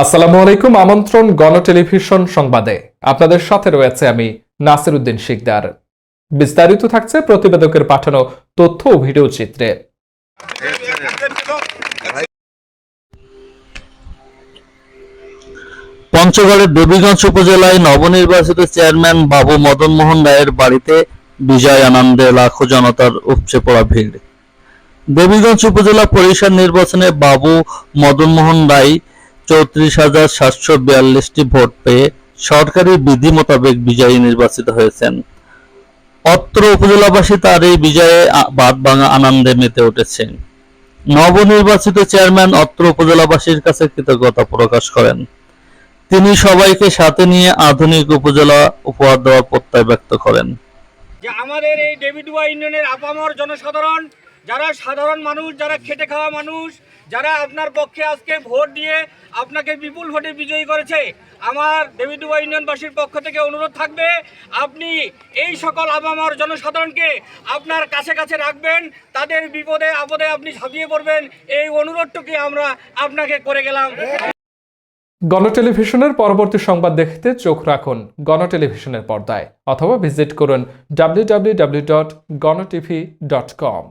আসসালামু আলাইকুম, আমন্ত্রণ গণ টেলিভিশন সংবাদে। আপনাদের সাথে রয়েছে আমি নাসির উদ্দিন শিকদার। বিস্তারিত থাকছে প্রতিবেদকের পাঠানো তথ্য ও ভিডিও চিত্রে। পঞ্চগড়ের দেবীগঞ্জ উপজেলায় নবনির্বাচিত চেয়ারম্যান বাবু মদন মোহন রায়ের বাড়িতে বিজয় আনন্দে লাখো জনতার উপচে পড়া ভিড়। দেবীগঞ্জ উপজেলা পরিষদ নির্বাচনে বাবু মদন মোহন রায় চৌত্রিশ হাজার সাতশো বিয়াল্লিশটি ভোট পেয়ে সরকারি বিধি মোতাবেক বিজয়ী নির্বাচিত হয়েছেন। অত্র উপজেলাবাসী তার এই বিজয়ে বাদ ভাঙা আনন্দে মেতে উঠেছে। নবনির্বাচিত চেয়ারম্যান অত্র উপজেলাবাসীর কাছে কৃতজ্ঞতা প্রকাশ করেন। তিনি সবাইকে সাথে নিয়ে আধুনিক উপজেলা উপহার দেওয়ার প্রত্যয় ব্যক্ত করেন। যে আমাদের এই ডেভিডুয়া ইউনিয়নের আপামর জনসাধারণ, যারা সাধারণ মানুষ, যারা খেটে খাওয়া মানুষ যারা আপনার পক্ষে আজকে ভোট দিয়ে আপনাকে বিপুল ভোটে বিজয়ী করেছে, আমার ডেভিডুয়া ইউনিয়নবাসীর পক্ষ থেকে অনুরোধ থাকবে, আপনি এই সকল আপামর জনসাধারণকে আপনার কাছে কাছে রাখবেন, তাদের বিপদে আপদে আপনি ঝাঁপিয়ে পড়বেন, এই অনুরোধটুকু আমরা আপনাকে করে গেলাম। গণ টেলিভিশনের পরবর্তী সংবাদ দেখতে চোখ রাখুন গণ টেলিভিশনের পর্দায়, অথবা ভিজিট করুন W W W dot Gono TV dot com